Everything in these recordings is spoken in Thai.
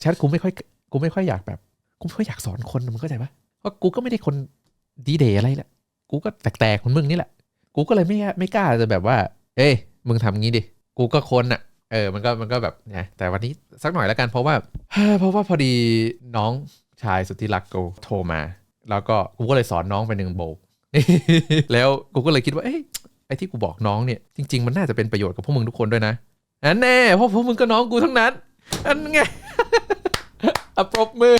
แชทกูไม่ค่อยกูไม่ค่อยอยากแบบกูไม่ค่อยอยากสอนคนมึงเข้าใจปะเพราะกูก็ไม่ได้คนดีเดย์อะไรแหละกูก็แตกๆคนมึงนี่แหละกูก็เลยไม่ไม่กล้าจะแบบว่า เอ้ยมึงทำงี้ดิกูก็คนอะเออมันก็มันก็แบบนะแต่วันนี้สักหน่อยแล้วกันเพราะว่าเพราะว่าพอดีน้องชายสุดที่รักกูโทรมา แล้วก็กูก็เลยสอนน้องไปหนึ่งโบกแล้วกูก็เลยคิดว่าเอ้ยไอ้ที่กูบอกน้องเนี่ยจริง ๆ มันน่าจะเป็นประโยชน์กับพวกมึงทุกคนด้วยนะอันแน่เพราะพวกมึงก็น้องกูทั้งนั้นอันไง อปรบมือ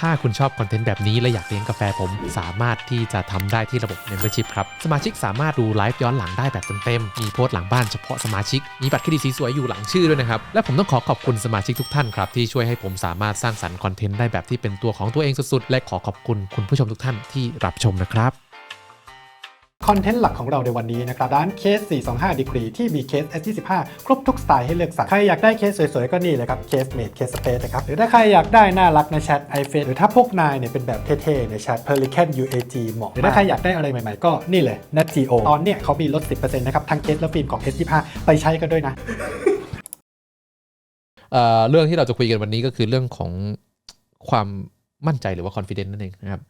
ถ้าคุณชอบคอนเทนต์แบบนี้และอยากเลี้ยงกาแฟผม สามารถที่จะทำได้ที่ระบบ Membership ครับ สมาชิกสามารถดูไลฟ์ย้อนหลังได้แบบเต็มๆ มีโพสต์หลังบ้านเฉพาะสมาชิก มีบัตรเครดิตสีสวยอยู่หลังชื่อด้วยนะครับ และผมต้องขอขอบคุณสมาชิกทุกท่านครับ ที่ช่วยให้ผมสามารถสร้างสรรค์คอนเทนต์ได้แบบที่เป็นตัวของตัวเองสุดๆ และขอขอบคุณคุณผู้ชมทุกท่านที่รับชมนะครับ คอนเทนต์หลักของเราในวันนี้นะครับร้านเคส 425 Degree ที่มีเคส S25 ครบทุกสไตล์ให้เลือกสรรใครอยากได้เคสสวยๆ ก็นี่เลยครับเคสเมดเคสสเปซนะครับ หรือถ้าใครอยากได้น่ารักในแชท iFace หรือถ้าพวกนายเนี่ยเป็นแบบเท่ๆในแชท Pelican UAG เหมาะหรือถ้าใครอยากได้อะไรใหม่ๆ ก็นี่เลย NetGeo ตอนเนี้ยเขามีลด 10%นะครับทั้งเคสและฟิล์มของ S25 ไปใช้กันด้วยนะเอ่อเรื่องที่เราจะคุยกันวันนี้ก็คือเรื่องของความมั่นใจหรือว่า confidence นั่นเองนะครับ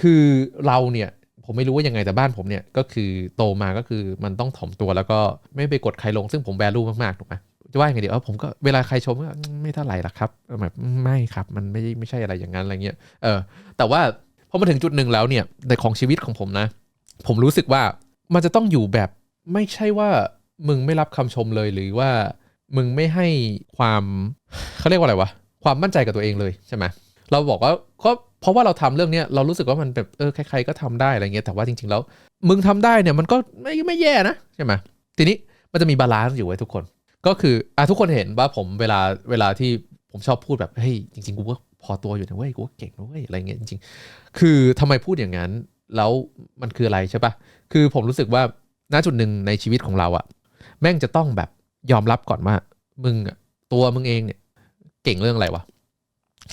คือเราเนี่ย ผมไม่รู้ว่ายังไงแต่บ้านผมเนี่ยก็คือโตมาก็คือมันต้องถ่อมตัวแล้วก็ไม่ไปกดใครลงซึ่งผมแวลูมากๆถูกไหมจะว่ายังไงดีเออผมก็เวลาใครชมก็ไม่เท่าไหร่หรอกครับแบบไม่ครับ มันไม่ไม่ใช่อะไรอย่างนั้นอะไรเงี้ยเออแต่ว่าพอมาถึงจุดหนึ่งแล้วเนี่ยในของชีวิตของผมนะ ผมรู้สึกว่ามันจะต้องอยู่แบบไม่ใช่ว่ามึงไม่รับคำชมเลยหรือว่ามึงไม่ให้ความเขาเรียกว่าอะไรวะความมั่นใจกับตัวเองเลยใช่ไหมเราบอกว่าก็ เพราะว่าเราทำเรื่องเนี้ยเรารู้สึกว่ามันแบบเออใครๆก็ทำได้อะไรเงี้ยแต่ว่าจริงๆแล้ว มึงทำได้เนี่ยมันก็ไม่ไม่แย่นะใช่ไหมทีนี้มันจะมีบาลานซ์อยู่ไว้ทุกคน ก็คืออะทุกคนเห็นว่าผมเวลาเวลาที่ผมชอบพูดแบบเฮ้ยจริงๆกูก็พอตัวอยู่นะเว้ยกูก็เก่งนะเว้ยอะไรเงี้ยจริงๆ คือทำไมพูดอย่างนั้นแล้วมันคืออะไรใช่ปะคือผมรู้สึกว่าณจุดหนึ่งในชีวิตของเราอะแม่งจะต้องแบบยอมรับก่อนว่า มึงอะตัวมึงเองเนี่ย เก่งเรื่องอะไรวะ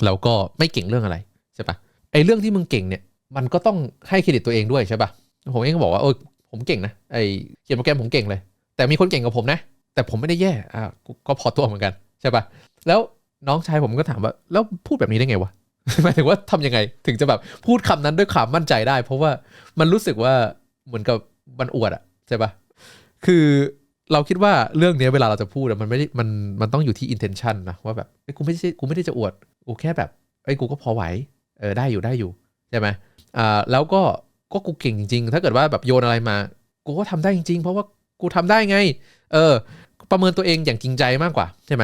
แล้วก็ไม่เก่งเรื่องอะไร ใช่ปะไอ้เรื่องที่มึงเก่งเนี่ยมันก็ต้องให้เครดิตตัวเองด้วยใช่ปะผมเองก็บอกว่าโอ้ยผมเก่งนะไอเขียนโปรแกรมผมเก่งเลย แต่มีคนเก่งกว่าผมนะ แต่ผมไม่ได้แย่อะก็พอตัวเหมือนกันใช่ปะแล้วน้องชายผมก็ถามว่าแล้วพูดแบบนี้ได้ไงวะหมายถึงว่าทำยังไง ถึงจะแบบพูดคำนั้นด้วยความมั่นใจได้ เพราะว่ามันรู้สึกว่าเหมือนกับมันอวดอะใช่ปะคือเราคิดว่าเรื่องนี้เวลาเราจะพูดอะมันไม่ได้มันมันต้องอยู่ที่ intention นะว่าแบบเอ้กูไม่ใช่กูไม่ได้จะอวดกูแค่แบบเอ้กูก็พอไหว เออได้อยู่ได้อยู่ใช่ไหมอ่าแล้วก็ก็กูเก่งจริง ๆ ถ้าเกิดว่าแบบโยนอะไรมา กูก็ทำได้จริง ๆ เพราะว่ากูทำได้ไง เออ ประเมินตัวเองอย่างจริงใจมากกว่าใช่ไหม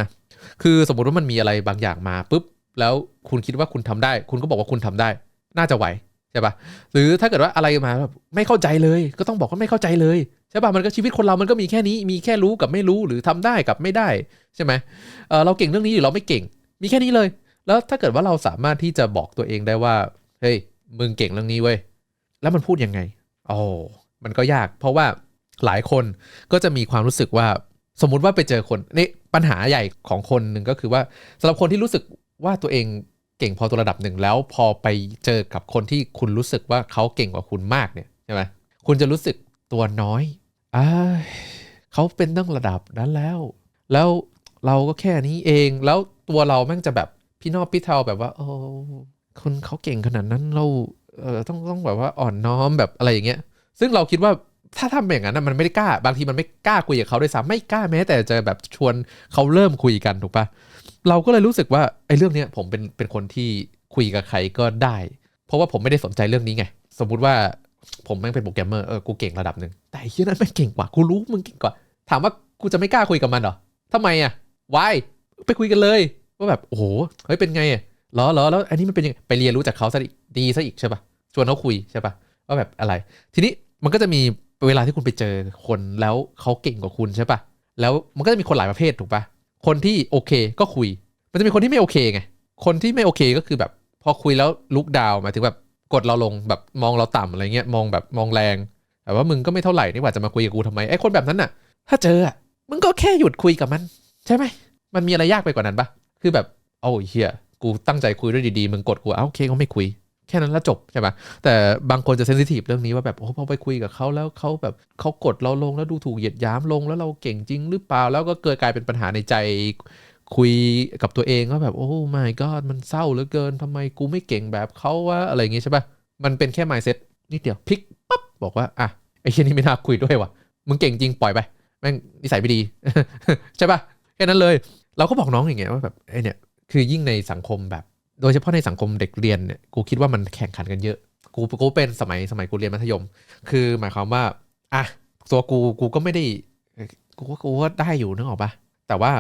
คือสมมติว่ามันมีอะไรบางอย่างมาปุ๊บแล้วคุณคิดว่าคุณทำได้ คุณก็บอกว่าคุณทำได้ น่าจะไหวใช่ปะหรือถ้าเกิดว่าอะไรมาแบบไม่เข้าใจเลย ก็ต้องบอกว่าไม่เข้าใจเลยใช่ปะมันก็ชีวิตคนเรามันก็มีแค่นี้มีแค่รู้กับไม่รู้หรือทำได้กับไม่ได้ใช่ไหมเออเราเก่งเรื่องนี้หรือเราไม่เก่ง มีแค่นี้เลย แล้วถ้าเกิดว่าเราสามารถที่จะบอกตัวเองได้ว่า เฮ้ย มึงเก่งเรื่องนี้เว้ย แล้วมันพูดยังไง โอ้ มันก็ยาก เพราะว่าหลายคนก็จะมีความรู้สึกว่า สมมุติว่าไปเจอคน นี่ปัญหาใหญ่ของคนหนึ่งก็คือว่าสำหรับคนที่รู้สึกว่าตัวเองเก่งพอตัวระดับหนึ่งแล้ว พอไปเจอกับคนที่คุณรู้สึกว่าเขาเก่งกว่าคุณมากเนี่ยใช่ไหมคุณจะรู้สึกตัวน้อยอ้ายเขาเป็นตั้งระดับนั้นแล้ว แล้วเราก็แค่นี้เอง แล้วตัวเราแม่งจะแบบ พี่นอบพี่เทาแบบว่า โอ้คนเขาเก่งขนาดนั้นเราเออต้องต้องแบบว่าอ่อนน้อมแบบอะไรอย่างเงี้ย ซึ่งเราคิดว่าถ้าทำอย่างนั้นมันไม่ได้กล้า บางทีมันไม่กล้าคุยกับเขาด้วยซ้ำไม่กล้าแม้ แต่จะแบบชวนเขาเริ่มคุยกันถูกปะเราก็เลยรู้สึกว่าไอ้เรื่องเนี้ยผมเป็นเป็นคนที่คุยกับใครก็ได้ เพราะว่าผมไม่ได้สนใจเรื่องนี้ไง สมมุติว่าผมแม่งเป็นโปรแกรมเมอร์เออกูเก่งระดับหนึ่งแต่เหี้ยนั้นไม่งเก่งกว่ากูรู้มึงเก่งกว่า ถามว่ากูจะไม่กล้าคุยกับมันเหรอทำไมอะวายไปคุยกันเลย ว่าแบบโอ้โหเฮ้ยเป็นไงอะเหรอเหรอแล้วอันนี้มันเป็นยังไงไปเรียนรู้จากเขาซะอีกดีซะอีกใช่ปะชวนเขาคุยใช่ปะว่าแบบอะไร ทีนี้มันก็จะมีเวลาที่คุณไปเจอคนแล้วเขาเก่งกว่าคุณใช่ปะแล้วมันก็จะมีคนหลายประเภทถูกปะคนที่โอเคก็คุย มันจะมีคนที่ไม่โอเคไงคนที่ไม่โอเคก็คือแบบพอคุยแล้วลุกดาวหมายถึงแบบกดเราลงแบบมองเราต่ำอะไรเงี้ยมองแบบมองแรงแต่ว่ามึงก็ไม่เท่าไหร่นี่หว่าจะมาคุยกับกูทำไมไอ้คนแบบนั้นน่ะ ถ้าเจออะมึงก็แค่หยุดคุยกับมัน ใช่ไหมมันมีอะไรยากไปกว่านั้นปะ คือแบบโอ้ยเฮียกูตั้งใจคุยด้วยดีๆมึงกดกูเอ้าโอเคก็ไม่คุย แค่นั้นแล้วจบใช่ปะแต่บางคนจะเซนซิทีฟเรื่องนี้ว่าแบบโอ้พอไปคุยกับเขาแล้วเขาแบบเขากดเราลงแล้วดูถูกเหยียดยามลงแล้วเราเก่งจริงหรือเปล่าแล้วก็เกิดกลายเป็นปัญหาในใจคุยกับตัวเองว่าแบบโอ้ my god มันเศร้าเหลือเกินทำไมกูไม่เก่งแบบเขาวะอะไรอย่างงี้ใช่ปะมันเป็นแค่ mindset นิดเดียวพลิกปั๊บบอกว่าอะไอ้เช่นนี้ไม่น่าคุยด้วยว่ะมึงเก่งจริงปล่อยไปแม่งนิสัยไม่ดี ใช่ปะแค่นั้นเลย เราก็บอกน้องอย่างเงี้ยว่าแบบไอ้เนี่ยคือยิ่งในสังคมแบบ โดยเฉพาะในสังคมเด็กเรียนเนี่ยกูคิดว่ามันแข่งขันกันเยอะ กูกูเป็นสมัยสมัยกูเรียนมัธยม คือหมายความว่าอะตัวกูกูก็ไม่ได้กูก็กูก็ได้อยู่นึกออกปะแต่ว่า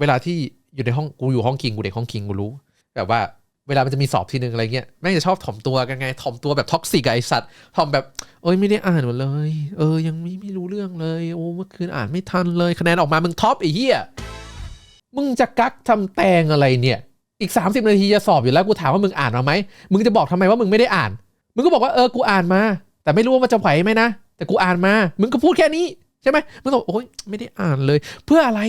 เวลาที่อยู่ในห้องกูอยู่ห้องคิงกูเด็กห้องคิงกูรู้แบบว่าเวลามันจะมีสอบทีนึงอะไรเงี้ยแม่งจะชอบถ่อมตัวกันไงถ่อมตัวแบบท็อกซิกไอสัตว์ถ่อมแบบเอ้ยไม่ได้อ่านหมดเลย เออยังไม่ไม่รู้เรื่องเลยโอ้เมื่อคืนอ่านไม่ทันเลยคะแนนออกมามึงท็อปไอ้เหี้ย มึงจะกักทำแตงอะไรเนี่ย อีก 30 นาทีจะสอบอยู่แล้วกูถามว่ามึงอ่านมาไหมมึงจะบอกทำไมว่ามึงไม่ได้อ่าน มึงก็บอกว่าเออกูอ่านมา แต่ไม่รู้ว่ามันจะไหวไหมนะแต่กูอ่านมา มึงก็พูดแค่นี้ใช่ไหมมึงบอกโอ๊ยไม่ได้อ่านเลย เพื่ออะไร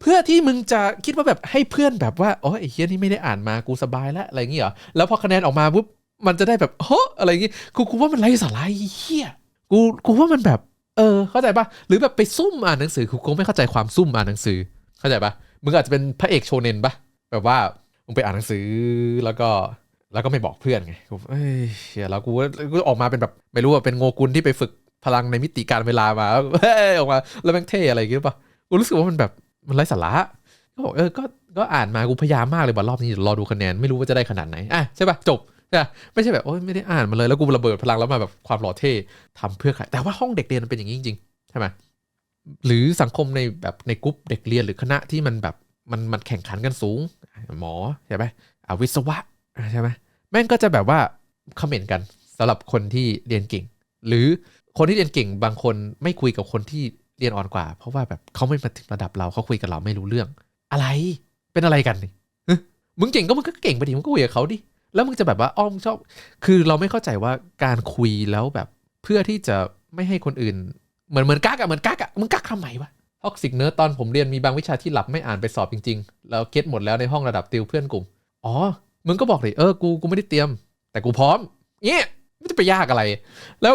เพื่อที่มึงจะคิดว่าแบบให้เพื่อนแบบว่าโอ้ยไอ้เฮียนี่ไม่ได้อ่านมากูสบายแล้วอะไรอย่างเงี้ยแล้วพอคะแนนออกมาปุ๊บมันจะได้แบบเฮ้ออะไรอย่างงี้กูกูว่ามันไร้สาระไอ้เฮียกูกูว่ามันแบบ เออ เข้าใจปะหรือแบบไปซุ่มอ่านหนังสือกูคงไม่เข้าใจความซุ่มอ่านหนังสือ เข้าใจปะ มึงอาจจะเป็นพระเอกโชเนนปะแบบว่ามึงไปอ่านหนังสือแล้วก็แล้วก็ไม่บอกเพื่อนไงกูเอ้ยเฮียแล้วกูกูออกมาเป็นแบบไม่รู้ว่าเป็นโงกุลที่ไปฝึกพลังในมิติการเวลามาเฮ้ยออกมาแล้วแม่งเท่อะไรอย่างเงี้ยปะกูรู้สึกว่ามันแบบมันไร้สาระก็บอกเออก็ก็อ่านมากูพยายามมากเลยว่ารอบนี้เดี๋ยวรอดูคะแนนไม่รู้ว่าจะได้ขนาดไหนอะใช่ปะจบใช่ปะไม่ใช่แบบโอ้ยไม่ได้อ่านมาเลยแล้วกูระเบิดพลังแล้วมาแบบความหล่อเท่ทำเพื่อใครแต่ว่าห้องเด็กเรียนมันเป็นอย่างนี้จริงๆใช่ไหม หรือสังคมในแบบในกลุ่มเด็กเรียนหรือคณะที่มันแบบมันมันแข่งขันกันสูง หมอใช่ไหมอะวิศวะใช่ไหมแม่งก็จะแบบว่าคอมเมนต์กันสำหรับคนที่เรียนเก่ง หรือคนที่เรียนเก่งบางคนไม่คุยกับคนที่เรียนอ่อนกว่า เพราะว่าแบบเขาไม่มาถึงระดับเราเขาคุยกับเราไม่รู้เรื่อง อะไรเป็นอะไรกันนี่มึงเก่งก็มึงก็เก่งไปดิมึงก็คุยกับเขาดิแล้วมึงจะแบบว่าอ้อมชอบ คือเราไม่เข้าใจว่าการคุยแล้วแบบเพื่อที่จะไม่ให้คนอื่น เหมือนเหมือนกักอะเหมือนกักอะมึงกักทำไมวะท็อกซิกเนิร์ดตอนผมเรียนมีบางวิชาที่หลับไม่อ่านไปสอบจริงๆ แล้วเก็ตหมดแล้วในห้องระดับติวเพื่อนกลุ่ม อ๋อ มึงก็บอกเลยเออ กู กูไม่ได้เตรียม แต่กูพร้อมเนี่ยไม่จะไปยากอะไร แล้ว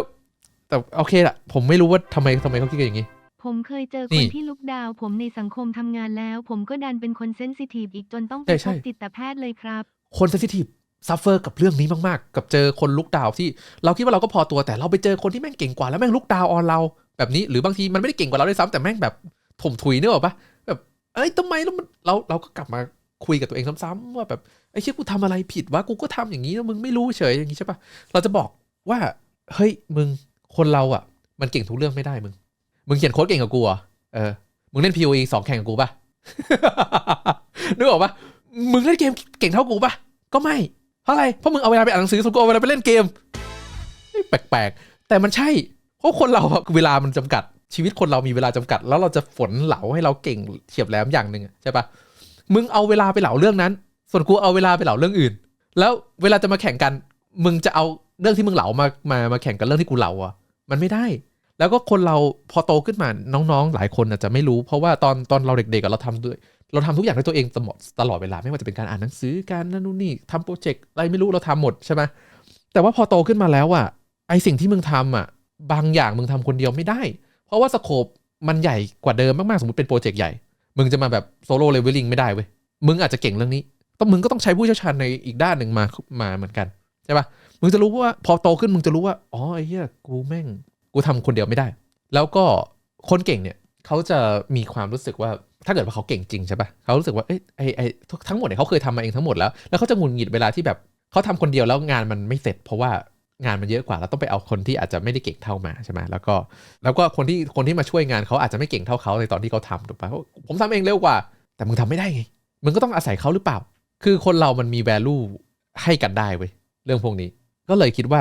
แต่โอเคละผมไม่รู้ว่าทำไมทำไมเขาคิดกันอย่างนี้ ผมเคยเจอนี่คนที่ลุกดาวน์ผมในสังคมทำงานแล้ว ผมก็ดันเป็นคนเซนซิทีฟอีกจนต้องไปใช่ใช่พบจิตแพทย์เลยครับ คนเซนซิทีฟซัฟเฟอร์กับเรื่องนี้มากๆ กับเจอคนลุกดาวน์ที่ เราคิดว่าเราก็พอตัวแต่เราไปเจอคนที่แม่งเก่งกว่าแล้วแม่งลุกดาวน์ออนเรา แบบนี้หรือบางทีมันไม่ได้เก่งกว่าเราด้วยซ้ำแต่แม่งแบบถมถุยเนกอะปะแบบ เอ้ยทำไมแล้วมันเราเราก็กลับมาคุยกับตัวเองซ้ำๆว่าแบบไอ้เชี่ยกูทำอะไรผิดวะกูก็ทำอย่างนี้แล้วมึงไม่รู้เฉยอย่างนี้ใช่ปะเราจะบอกว่าเฮ้ยมึงคนเราอะ มันเก่งทุกเรื่องไม่ได้มึง มึงเขียนโค้ดเก่งกว่ากูเหรอะเออมึงเล่น POE สองแข่งกับกูปะนึกออกปะมึงเล่นเกมเก่งเท่ากูปะก็ไม่เพราะอะไรเพราะมึงเอาเวลาไปอ่านหนังสือส่วนกูเอาเวลาไปเล่นเกมแปลกๆแต่มันใช่ เพราะคนเราเวลามันจำกัดชีวิตคนเรามีเวลาจำกัด แล้วเราจะฝนเหลาให้เราเก่งเฉียบแหลมอย่างหนึ่งใช่ปะมึงเอาเวลาไปเหลาเรื่องนั้น ส่วนกูเอาเวลาไปเหลาเรื่องอื่น แล้วเวลาจะมาแข่งกัน มึงจะเอาเรื่องที่มึงเหลามามามาแข่งกับเรื่องที่กูเหลาอะ มันไม่ได้ แล้วก็คนเราพอโตขึ้นมาน้องๆ หลายคนอาจจะไม่รู้ เพราะว่าตอนตอนเราเด็กๆเราทำด้วย เราทำทุกอย่างด้วยตัวเองตลอดตลอดเวลาไม่ว่าจะเป็นการอ่านหนังสือการนั่นนู่นนี่ทำโปรเจกต์อะไรไม่รู้เราทำหมดใช่ไหมแต่ว่าพอโตขึ้นมาแล้วอะไอสิ่งที่มึงทำอะ บางอย่างมึงทำคนเดียวไม่ได้ เพราะว่าสโคปมันใหญ่กว่าเดิมมากๆ สมมติเป็นโปรเจกต์ใหญ่ มึงจะมาแบบโซโล่เลเวลลิ่งไม่ได้เว้ย มึงอาจจะเก่งเรื่องนี้ต้องมึงก็ต้องใช้ผู้เชี่ยวชาญในอีกด้านหนึ่งมา มาเหมือนกันใช่ปะมึงจะรู้ว่าพอโตขึ้นมึงจะรู้ว่า อ๋อไอ้เหี้ยกูแม่ง กูทำคนเดียวไม่ได้ แล้วก็คนเก่งเนี่ยเขาจะมีความรู้สึกว่าถ้าเกิดว่าเขาเก่งจริงใช่ปะเขารู้สึกว่าเอ้ยไอไอทั้งหมดเนี่ยเขาเคยทำมาเองทั้งหมดแล้ว แล้วเขาจะหงุดหงิดเวลาที่แบบเขาทำคนเดียวแล้วงานมันไม่เสร็จ เพราะว่า งานมันเยอะกว่าแล้วต้องไปเอาคนที่อาจจะไม่ได้เก่งเท่ามาใช่ไหมแล้วก็แล้วก็คนที่คนที่มาช่วยงานเขาอาจจะไม่เก่งเท่าเขาในตอนที่เขาทำถูกปะเพราะผมทำเองเร็วกว่า แต่มึงทำไม่ได้ไงมึงก็ต้องอาศัยเขาหรือเปล่า คือคนเรามันมี value ให้กันได้เว้ยเรื่องพวกนี้ ก็เลยคิดว่า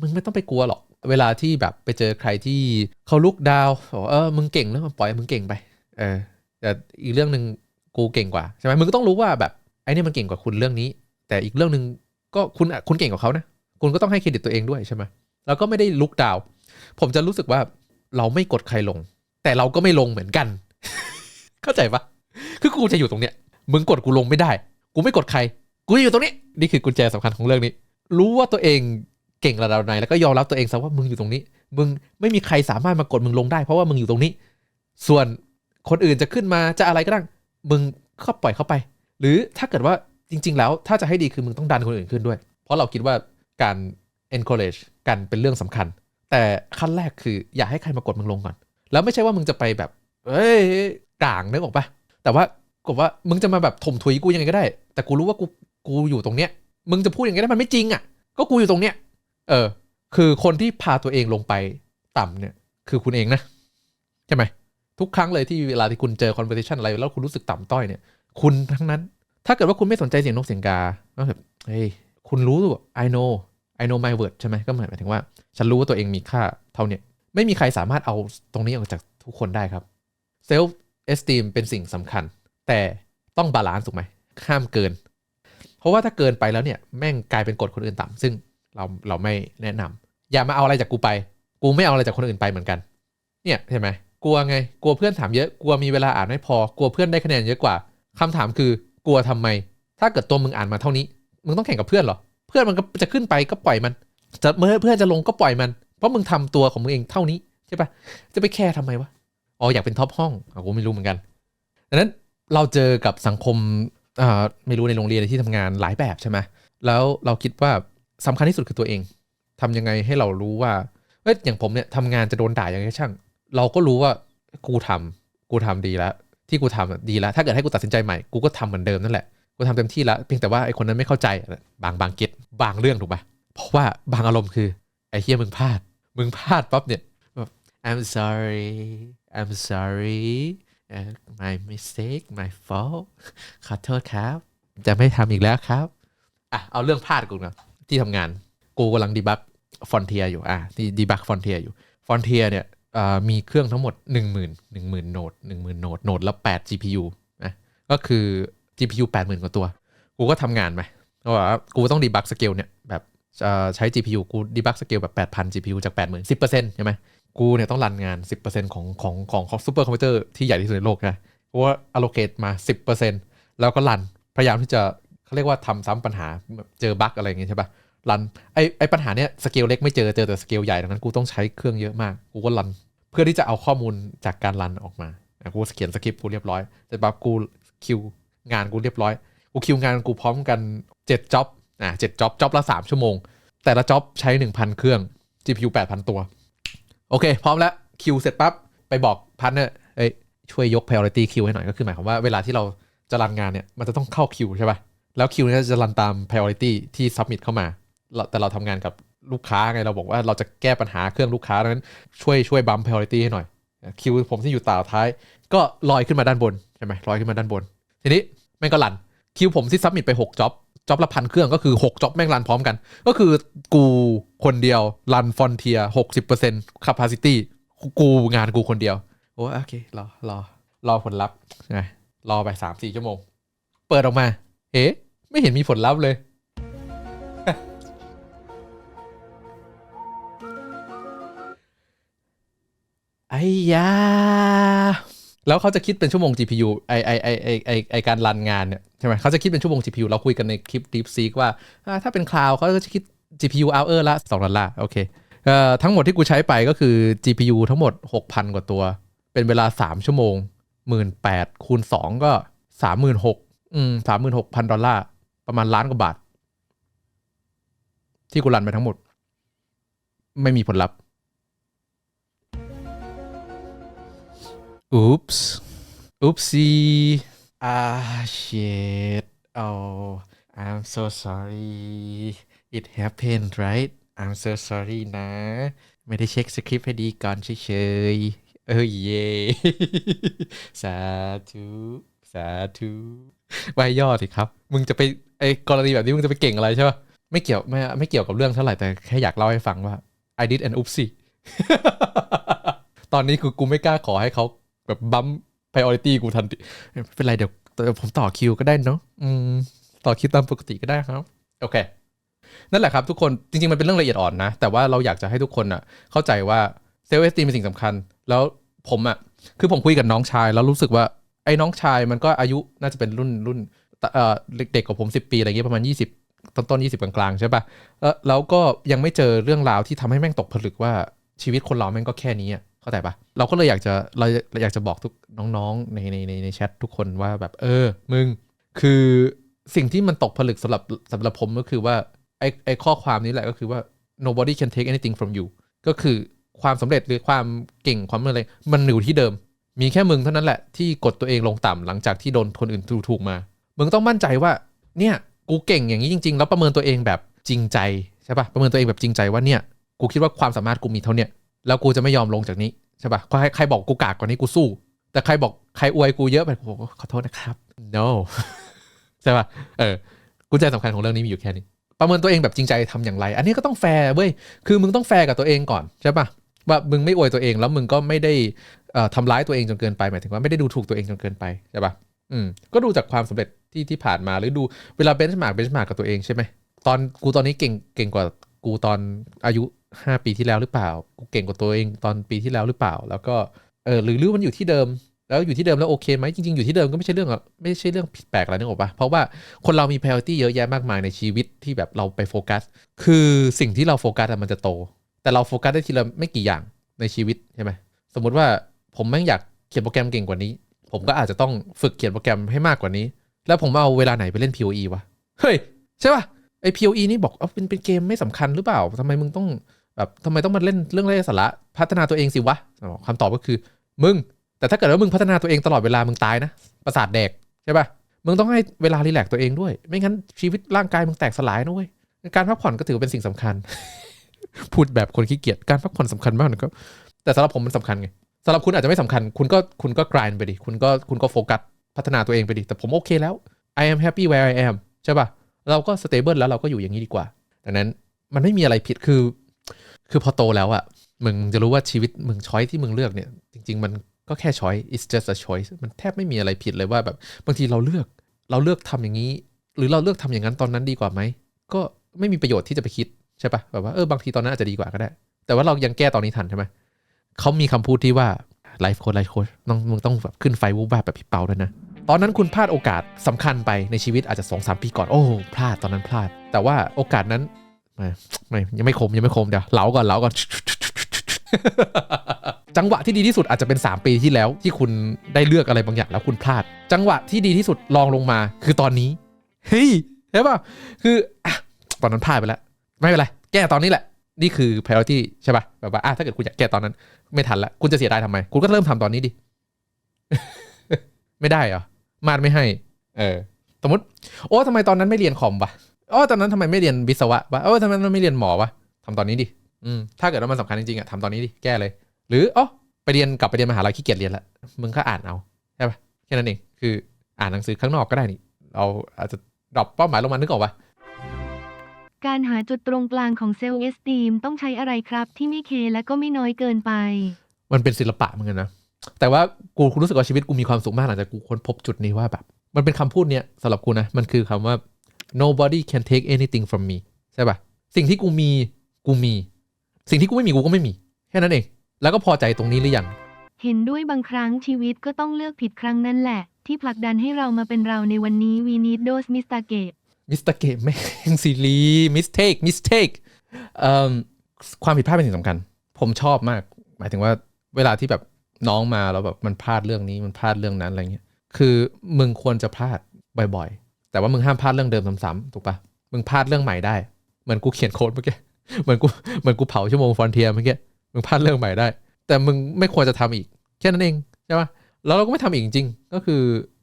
มึงไม่ต้องไปกลัวหรอก เวลาที่แบบไปเจอใครที่เขาลุกดาวเออมึงเก่งแล้วปล่อยมึงเก่งไปเออแต่อีกเรื่องหนึ่งกูเก่งกว่าใช่ไหมมึงก็ต้องรู้ว่าแบบไอ้นี่มันเก่งกว่าคุณเรื่องนี้ แต่อีกเรื่องหนึ่งก็คุณอะคุณเก่งกว่าเขานะ คุณก็ต้องให้เครดิตตัวเองด้วยใช่ไหมแล้วก็ไม่ได้ลุกดาว ผมจะรู้สึกว่าเราไม่กดใครลง แต่เราก็ไม่ลงเหมือนกัน เข้าใจปะคือกูจะอยู่ตรงเนี้ยมึงกดกูลงไม่ได้ กูไม่กดใคร กูจะอยู่ตรงนี้ นี่คือกุญแจสำคัญของเรื่องนี้ รู้ว่าตัวเองเก่งระดับไหน แล้วก็ยอมรับตัวเองซะว่ามึงอยู่ตรงนี้ มึงไม่มีใครสามารถมากดมึงลงได้ เพราะว่ามึงอยู่ตรงนี้ ส่วนคนอื่นจะขึ้นมาจะอะไรก็ได้มึงก็ปล่อยเข้าไป หรือถ้าเกิดว่าจริง ๆ แล้วถ้าจะให้ดีคือมึงต้องดันคนอื่นขึ้นด้วย เพราะเราคิดว่า การ encourage กันเป็นเรื่องสำคัญ แต่ขั้นแรกคืออย่าให้ใครมากดมึงลงก่อน แล้วไม่ใช่ว่ามึงจะไปแบบเอ้ยกลางนึกออกปะแต่ว่ากบว่ามึงจะมาแบบถมถุยกูยังไงก็ได้ แต่กูรู้ว่ากูกูอยู่ตรงเนี้ยมึงจะพูดอย่างไงได้มันไม่จริงอะ ก็กูอยู่ตรงเนี้ยเออ คือคนที่พาตัวเองลงไปต่ำเนี่ย คือคุณเองนะใช่ไหมทุกครั้งเลยที่เวลาที่คุณเจอ conversation อะไรแล้วคุณรู้สึกต่ำต้อยเนี่ย คุณทั้งนั้น ถ้าเกิดว่าคุณไม่สนใจเสียงนกเสียงกาก็แบบเฮ้ยคุณรู้ตัว I know I know my word ใช่ไหมก็หมายถึงว่า ฉันรู้ว่าตัวเองมีค่าเท่าเนี้ยไม่มีใครสามารถเอาตรงนี้ออกจากทุกคนได้ครับ self esteem เป็นสิ่งสำคัญ แต่ต้องบาลานซ์ถูกไหมห้ามเกิน เพราะว่าถ้าเกินไปแล้วเนี่ยแม่งกลายเป็นกฎคนอื่นต่ำซึ่งเราเราไม่แนะนำอย่ามาเอาอะไรจากกูไป กูไม่เอาอะไรจากคนอื่นไปเหมือนกัน เนี่ยใช่ไหมกลัวไง กลัวเพื่อนถามเยอะ กลัวมีเวลาอ่านไม่พอ กลัวเพื่อนได้คะแนนเยอะกว่าคำถามคือกลัวทำไม ถ้าเกิดตัวมึงอ่านมาเท่านี้ มึงต้องแข่งกับเพื่อนเหรอ เพื่อนมันก็จะขึ้นไปก็ปล่อยมัน จะเมื่อเพื่อนจะลงก็ปล่อยมัน เพราะมึงทำตัวของมึงเองเท่านี้ใช่ปะจะไปแคร์ทำไมวะ อ๋ออยากเป็นท็อปห้องอะกูไม่รู้เหมือนกันดังนั้นเราเจอกับสังคมอ่าไม่รู้ในโรงเรียนในที่ทำงานหลายแบบใช่ไหมแล้วเราคิดว่าสำคัญที่สุดคือตัวเองทำยังไงให้เรารู้ว่าเอ้ยอย่างผมเนี่ยทำงานจะโดนด่ายังไงช่าง เราก็รู้ว่ากูทำกูทำดีแล้ว ที่กูทำดีแล้ว ถ้าเกิดให้กูตัดสินใจใหม่ กูก็ทำเหมือนเดิมนั่นแหละ กูทำเต็มที่แล้วเพียงแต่ว่าไอ้คนนั้นไม่เข้าใจบางบางเก็ตบางเรื่องถูกปะเพราะว่าบางอารมณ์คือไอ้เฮียมึงพลาด มึงพลาดปั๊บเนี่ย I'm sorry I'm sorry uh, my mistake my fault ขอโทษครับ จะไม่ทำอีกแล้วครับ อะ เอาเรื่องพลาดกูนะที่ทำงาน กูกำลังดีบักฟอนเทียอยู่ อะที่ดีบักฟอนเทียอยู่ฟอนเทียเนี่ยมีเครื่องทั้งหมด 1 0 0 0 0 1 0,000 โนด 10,000 โนด โนดละ 8 GPU นะ ก็คือ GPU 80,000 กว่าตัว กูก็ทำงานไปเพราะว่ากูต้องดีบักสเกลเนี่ยแบบใช้ GPU กูดีบักสเกลแบบ 8,000 GPU จาก 80,000 10%ใช่ไหมกูเนี่ยต้องรันงาน 10%ของของของของซูเปอร์คอมพิวเตอร์ที่ใหญ่ที่สุดในโลกนะเพราะว่า allocate มา 10%แล้วก็รันพยายามที่จะเขาเรียกว่าทำซ้ำปัญหาเจอบั๊กอะไรอย่างเงี้ยใช่ปะรันไอไอปัญหาเนี้ยสเกลเล็กไม่เจอเจอแต่สเกลใหญ่ดังนั้นกูต้องใช้เครื่องเยอะมาก กูก็รัน เพื่อที่จะเอาข้อมูลจากการรันออกมากูเขียนสคริปต์กูเรียบร้อยแต่บั๊บกูคิว งานกูเรียบร้อย กูคิวงานกูพร้อมกัน7จ็อบอะเจ็ดจ็อบจ็อบละ 3 ชั่วโมง แต่ละจ็อบใช้ 1,000 เครื่อง GPU 8,000 ตัว โอเค พร้อมแล้ว คิวเสร็จปั๊บ ไปบอกพาร์ทเนอร์เอ้ยช่วยยก priority คิวให้หน่อยก็คือหมายความว่าเวลาที่เราจะรันงานเนี่ย มันจะต้องเข้าคิวใช่ป่ะ แล้วคิวเนี่ยจะรันตาม priority ที่ submit เข้ามา แต่เราทำงานกับลูกค้าไงเราบอกว่าเราจะแก้ปัญหาเครื่องลูกค้าดังนั้นช่วยช่วยบัม priority ให้หน่อยคิวผมที่อยู่ต่าท้าย ก็ลอยขึ้นมาด้านบนใช่ไหมลอยขึ้นมาด้านบน ทีนี้แม่งก็รันคิวผมที่ submit ไป6จ็อบจ็อบละพันเครื่องก็คือ6จ็อบแม่งรันพร้อมกัน ก็คือกูคนเดียวรันฟอนเทียหกสิบเปอร์เซ็นต์ capacity กูงานกูคนเดียวโอ้โอเครอรอรอผลลัพธ์ไงรอไปสามสี่ชั่วโมง เปิดออกมา เอ๊ะไม่เห็นมีผลลัพธ์เลยไอ้ยา แล้วเขาจะคิดเป็นชั่วโมง GPU ไอไอไอไอไอไอการรันงานเนี่ยใช่ไหมเขาจะคิดเป็นชั่วโมง GPU เราคุยกันในคลิป DeepSeek ว่าถ้าเป็นคลาวเขาก็จะคิด GPU hour ละ2ดอลลาร์โอเคเอ่อทั้งหมดที่กูใช้ไปก็คือ GPU ทั้งหมด 6,000 กว่าตัว เป็นเวลา 3 ชั่วโมง 18,000คูณ 2 ก็ 36,000อืม36,000 ดอลลาร์ประมาณล้านกว่าบาท ที่กูรันไปทั้งหมด ไม่มีผลลัพธ์ Oops Oopsie Ah shit Oh I'm so sorry It happened right I'm so sorry นะ ไม่ได้เช็คสคริปต์ให้ดีก่อนเฉยๆ เออเย่สาธุ สาธุไว้ย่อสิครับ มึงจะไปไอ้กรณีแบบนี้มึงจะไปเก่งอะไรใช่ปะไม่เกี่ยวไม่ไม่เกี่ยวกับเรื่องเท่าไหร่แต่แค่อยากเล่าให้ฟังว่า I did an oopsie ตอนนี้คือกูไม่กล้าขอให้เขา แบบบัม priority กูทันทีเป็นไรเดี๋ยวเดี๋ยวผมต่อคิวก็ได้เนาะอืมต่อคิวตามปกติก็ได้ครับ โอเค นั่นแหละครับทุกคนจริงๆ มันเป็นเรื่องละเอียดอ่อนนะ แต่ว่าเราอยากจะให้ทุกคนอะ เข้าใจว่าเซลล์เอสตีเป็นสิ่งสำคัญ แล้วผมอะ คือผมคุยกับน้องชาย แล้วรู้สึกว่าไอ้น้องชายมันก็อายุน่าจะเป็นรุ่นรุ่นเอ่อเด็กกว่าผม 10 ปีอะไรเงี้ยประมาณ 20 ต้นต้นๆ20กลางๆใช่ปะ่ะแล้วก็ยังไม่เจอเรื่องราวที่ทำให้แม่งตกผลึกว่าชีวิตคนเราแม่งก็แค่นี้อะเข้าใจปะเราก็เลยอยากจะเราอยากจะบอกทุกน้องๆในในในในแชททุกคนว่าแบบเออ มึง คือสิ่งที่มันตกผลึกสำหรับสำหรับผมก็คือว่าไอไอข้อความนี้แหละก็คือว่า nobody can take anything from you ก็คือความสำเร็จหรือความเก่งความอะไรมันอยู่ที่เดิม มีแค่มึงเท่านั้นแหละที่กดตัวเองลงต่ำหลังจากที่โดนคนอื่นดูถูกมา มึงต้องมั่นใจว่าเนี่ยกูเก่งอย่างนี้จริง ๆ แล้วประเมินตัวเองแบบจริงใจใช่ปะประเมินตัวเองแบบจริงใจว่าเนี่ยกูคิดว่าความสามารถกูมีเท่าเนี้ยแล้วกูจะไม่ยอมลงจากนี้ ใช่ปะใครใครบอกกูกากกว่านี้กูสู้ แต่ใครบอกใครอวยกูเยอะไปโอ้โหขอโทษนะครับ no ใช่ปะเออกุญแจสำคัญของเรื่องนี้มีอยู่แค่นี้ ประเมินตัวเองแบบจริงใจทำอย่างไร อันนี้ก็ต้องแฟร์เว้ยคือมึงต้องแฟร์กับตัวเองก่อนใช่ปะว่ามึงไม่อวยตัวเองแล้วมึงก็ไม่ได้ทำร้ายตัวเองจนเกินไปหมายถึงว่าไม่ได้ดูถูกตัวเองจนเกินไปใช่ปะอืมก็ดูจากความสำเร็จที่ที่ผ่านมาหรือดูเวลาเบนช์มาร์กเบนช์มาร์กกับตัวเองใช่ไหมตอนกูตอนนี้เก่งเก่งกว่ากูตอนอายุ 5ปีที่แล้วหรือเปล่า กูเก่งกว่าตัวเองตอนปีที่แล้วหรือเปล่า แล้วก็เออหรือหรือมันอยู่ที่เดิม แล้วอยู่ที่เดิมแล้วโอเคไหมจริงๆอยู่ที่เดิมก็ไม่ใช่เรื่องอะไม่ใช่เรื่องผิดแปลกอะไรนึกออกปะเพราะว่าคนเรามี priority เยอะแยะมากมายในชีวิตที่แบบเราไปโฟกัส คือสิ่งที่เราโฟกัสมันจะโต แต่เราโฟกัสได้ทีละไม่กี่อย่างในชีวิตใช่ไหมสมมุติว่าผมแม่งอยากเขียนโปรแกรมเก่งกว่านี้ ผมก็อาจจะต้องฝึกเขียนโปรแกรมให้มากกว่านี้ แล้วผมเอาเวลาไหนไปเล่น POE วะเฮ้ยใช่ปะไอ POE นี่บอกเอาเป็นเป็นเกมไม่สำคัญหรือเปล่าทำไมมึงต้อง แบบทำไมต้องมาเล่นเรื่องไร้สาระพัฒนาตัวเองสิวะคำตอบก็คือ มึง แต่ถ้าเกิดว่ามึงพัฒนาตัวเองตลอดเวลามึงตายนะประสาทแดกใช่ปะมึงต้องให้เวลารีแลกตัวเองด้วย ไม่งั้นชีวิตร่างกายมึงแตกสลายนะเว้ยการพักผ่อนก็ถือว่าเป็นสิ่งสำคัญ พูดแบบคนขี้เกียจการพักผ่อนสำคัญมากนะครับแต่สำหรับผมมันสำคัญไงสำหรับคุณอาจจะไม่สำคัญ คุณก็คุณก็กรายไปดิคุณก็คุณก็โฟกัสพัฒนาตัวเองไปดิแต่ผมโอเคแล้ว I am happy where I am ใช่ปะเราก็ stable แล้วเราก็อยู่อย่างนี้ดีกว่าดังนั้นมันไม่มีอะไรผิดคือ คือพอโตแล้วอะมึงจะรู้ว่าชีวิตมึงช้อยที่มึงเลือกเนี่ย จริง ๆ มันก็แค่ช้อย it's just a choice มันแทบไม่มีอะไรผิดเลยว่าแบบบางทีเราเลือกเราเลือกทำอย่างนี้ หรือเราเลือกทำอย่างนั้นตอนนั้นดีกว่าไหม ก็ไม่มีประโยชน์ที่จะไปคิดใช่ปะแบบว่าเออบางทีตอนนั้นอาจจะดีกว่าก็ได้ แต่ว่าเรายังแก้ตอนนี้ทันใช่ไหมเขามีคำพูดที่ว่า life coach life coach ต้องมึงต้องแบบขึ้นไฟวูบวาบแบบพี่เปาด้วยนะ ตอนนั้นคุณพลาดโอกาสสำคัญไปในชีวิตอาจจะสองสามปีก่อนโอ้พลาดตอนนั้นพลาด แต่ว่าโอกาสนั้น ไม่ยังไม่คมยังไม่คมเดี๋ยวเหลาก่อนเหลาก่อนจังหวะที่ดีที่สุดอาจจะเป็น 3 ปีที่แล้วที่คุณได้เลือกอะไรบางอย่างแล้วคุณพลาด จังหวะที่ดีที่สุดลองลงมา คือตอนนี้เฮ้ยใช่ป่ะคืออตอนนั้นพลาดไปแล้ว ไม่เป็นไรแก้ตอนนี้แหละ นี่คือ priority ใช่ป่ะแบบว่าถ้าเกิดคุณอยากแก้ตอนนั้น ไม่ทันละคุณจะเสียดายทำไม คุณก็เริ่มทำตอนนี้ดิไม่ได้เหรอมาดไม่ให้ เออ สมมติ โอ้ทำไมตอนนั้นไม่เรียนคอมวะ โอ้ตอนนั้นทำไมไม่เรียนวิศวะวะโอ้ทำไมไม่เรียนหมอวะทำตอนนี้ดิอืมถ้าเกิดว่ามันสำคัญจริงๆอะทำตอนนี้ดิแก้เลย หรืออ๋อไปเรียนกลับไปเรียนมหาลัยขี้เกียจเรียนละมึงก็อ่านเอาใช่ปะแค่นั้นเองคืออ่านหนังสือข้างนอกก็ได้นี่เราอาจจะดรอปเป้าหมายลงมานึกออกปะการหาจุดตรงกลางของเซลล์เอสตีมต้องใช้อะไรครับ ที่ไม่เคและก็ไม่น้อยเกินไป มันเป็นศิลปะเหมือนกันนะ แต่ว่ากูกูรู้สึกว่าชีวิตกูมีความสุขมากหลังจากกูค้นพบจุดนี้ว่าแบบ มันเป็นคำพูดเนี้ยสำหรับกูนะ มันคือคำว่า nobody can take anything from me ใช่ปะสิ่งที่กูมีกูมี สิ่งที่กูไม่มีกูก็ไม่มี แค่นั้นเอง แล้วก็พอใจตรงนี้หรือยัง เห็นด้วยบางครั้งชีวิตก็ต้องเลือกผิดครั้งนั่นแหละ ที่ผลักดันให้เรามาเป็นเราในวันนี้วีนิดโดสมิสตาเกะมิสเตอร์เกมแม่งซีรีมิสเทคมิสเทคเอ่อความผิดพลาดเป็นสิ่งสำคัญ ผมชอบมาก หมายถึงว่าเวลาที่แบบน้องมาแล้วแบบมันพลาดเรื่องนี้มันพลาดเรื่องนั้นอะไรเงี้ยคือมึงควรจะพลาดบ่อยๆ แต่ว่ามึงห้ามพลาดเรื่องเดิมซ้ำๆถูกปะมึงพลาดเรื่องใหม่ได้ เหมือนกูเขียนโค้ดเมื่อกี้เหมือนกูเหมือนกูเผาชั่วโมงฟอนเทียเมื่อกี้มึงพลาดเรื่องใหม่ได้ แต่มึงไม่ควรจะทำอีกแค่นั้นเองใช่ปะแล้วเราก็ไม่ทำอีกจริงก็คือ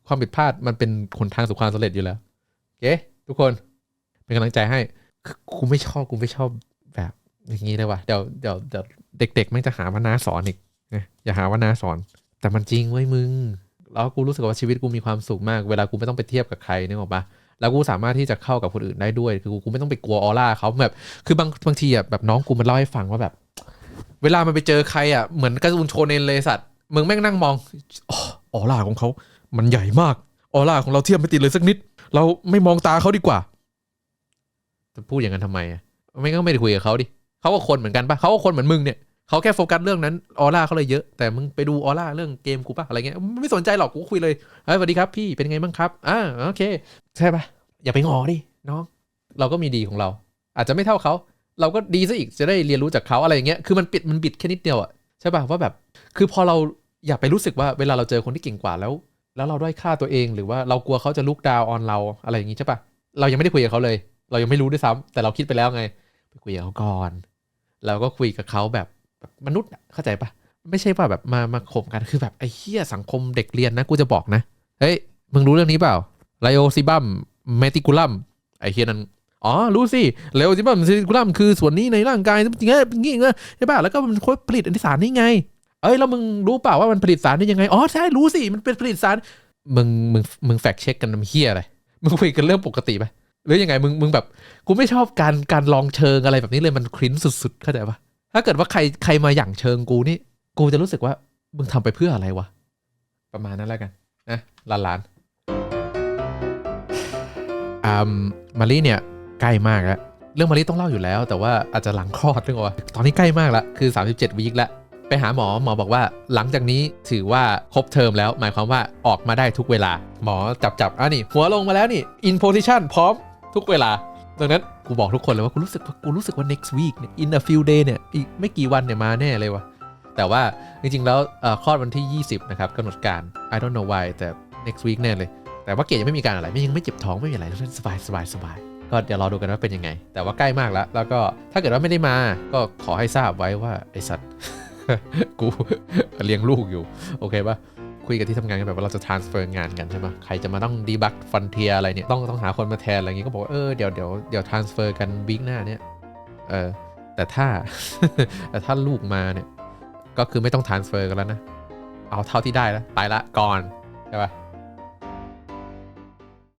ความผิดพลาดมันเป็นหนทางสู่ความสำเร็จอยู่แล้วโอเคทุกคนเป็นกำลังใจให้กูไม่ชอบกูไม่ชอบแบบอย่างนี้เลยว่ะเดี๋ยวเดี๋ยวเดี๋ยวเด็กๆไม่งจะหาว่าน้าสอนอีกนะอย่าหาว่าน้าสอน แต่มันจริงเว้มึง แล้วกูรู้สึกว่าชีวิตกูมีความสุขมาก เวลากูไม่ต้องไปเทียบกับใครนึกออกปะแล้วกูสามารถที่จะเข้ากับคนอื่นได้ด้วย คือกูกูไม่ต้องไปกลัวออร่าเขาแบบ คือบางบางทีอะแบบน้องกูมันเล่าให้ฟังว่าแบบ เวลามันไปเจอใครอะเหมือนกร์ตูนโชเนนเลยสัตว์มึงแม่งนั่งมองออร่าของเขามันใหญ่มากออร่าของเราเทียบไม่ติดเลยสักนิด เราไม่มองตาเขาดีกว่าจะพูดอย่างนั้นทำไมอะไม่ก็ไม่ได้คุยกับเขาดิเขาก็คนเหมือนกันปะเขาก็คนเหมือนมึงเนี่ย เขาแค่โฟกัสเรื่องนั้นออร่าเขาเลยเยอะแต่มึงไปดูออร่าเรื่องเกมกูปะอะไรเงี้ยไม่สนใจหรอกกูคุยเลยเฮ้ยสวัสดีครับพี่เป็นไงบ้างครับอ่าโอเค ใช่ปะอย่าไปงอดิน้องเราก็มีดีของเรา อาจจะไม่เท่าเขา เราก็ดีซะอีกจะได้เรียนรู้จากเขาอะไรอย่างเงี้ยคือมันปิดมันบิดแค่นิดเดียวอะใช่ป่ะว่าแบบ คือพอเราอย่าไปรู้สึกว่าเวลาเราเจอคนที่เก่งกว่าแล้ว แล้วเราด้อยค่าตัวเองหรือว่าเรากลัวเขาจะลุกดาวออนเราอะไรอย่างงี้ใช่ปะเรายังไม่ได้คุยกับเขาเลย เรายังไม่รู้ด้วยซ้ำแต่เราคิดไปแล้วไง ไปคุยกับเขาก่อน เราก็คุยกับเขาแบบ แบบมนุษย์เข้าใจปะไม่ใช่ว่าแบบมามาข่มกันคือแบบไอ้เหี้ยสังคมเด็กเรียนนะกูจะบอกนะ เฮ้ย มึงรู้เรื่องนี้เปล่าไลโอซิบัมเมติคูลัมไอ้เฮียนั้นอ๋อ รู้สิไลโอซิบัมเมติคูลัมคือส่วนนี้ในร่างกายจริงๆอย่างงี้นะใช่ป่ะแล้วก็มันคผลิตอนิสารนี่ไง เอ้ยแล้วมึงรู้เปล่าว่ามันผลิตสารได้ยังไงอ๋อใช่รู้สิมันเป็นผลิตสารมึงมึงมึงแฟกเช็คกันน้เฮียอะไรมึงคุยกันเรื่องปกติไหมหรือยังไงมึงมึงแบบกูไม่ชอบการการลองเชิงอะไรแบบนี้เลยมันคริ้นสุดๆเข้าใจปะ ถ้าเกิดว่าใครใครมาอย่างเชิงกูนี่ กูจะรู้สึกว่ามึงทำไปเพื่ออะไรวะ ประมาณนั้นแล้วกันนะหลานๆอ่ามารีเนี่ยใกล้มากแล้วเรื่องมารีต้องเล่าอยู่แล้ว แต่ว่าอาจจะหลังคลอดด้วยวะตอนนี้ใกล้มากแล้วคือ 37วีคแล้วไปหาหมอหมอบอกว่าหลังจากนี้ถือว่าครบเทอมแล้ว หมายความว่าออกมาได้ทุกเวลา หมอจับจับอะนี่ หัวลงมาแล้วนี่ in position พร้อมทุกเวลา ดังนั้นกูบอกทุกคนเลยว่ากูรู้สึกกูรู้สึกว่า next week เนี่ย in a few day เนี่ยอีกไม่กี่วันเนี่ยมาแน่เลยวะแต่ว่าจริงๆ แล้วคลอดวันที่ 20 นะครับกำหนดการ I don't know why แต่ next week แน่เลย แต่ว่าเกดยังไม่มีการอะไรไม่ยังไม่เจ็บท้องไม่มีอะไรสบายสบายสบายก็เดี๋ยวรอดูกันว่าเป็นยังไง แต่ว่าใกล้มากแล้ว แล้วก็ถ้าเกิดว่าไม่ได้มาก็ขอให้ทราบไว้ว่าไอสัตว์กูเลี้ยงลูกอยู่ โอเคปะ คุยกับที่ทำงานกันแบบว่าเราจะ transfer งานกันใช่ไหมใครจะมาต้อง debug frontier อะไรเนี่ยต้องต้องหาคนมาแทนอะไรอย่างงี้ก็บอกว่าเออเดี๋ยวเดี๋ยวเดี๋ยว transfer กันวีคหน้าเนี่ยเออแต่ถ้าแต่ถ้าลูกมาเนี่ยก็คือไม่ต้อง transfer กันแล้วนะ เอาเท่าที่ได้แล้วไปละก่อนใช่ปะ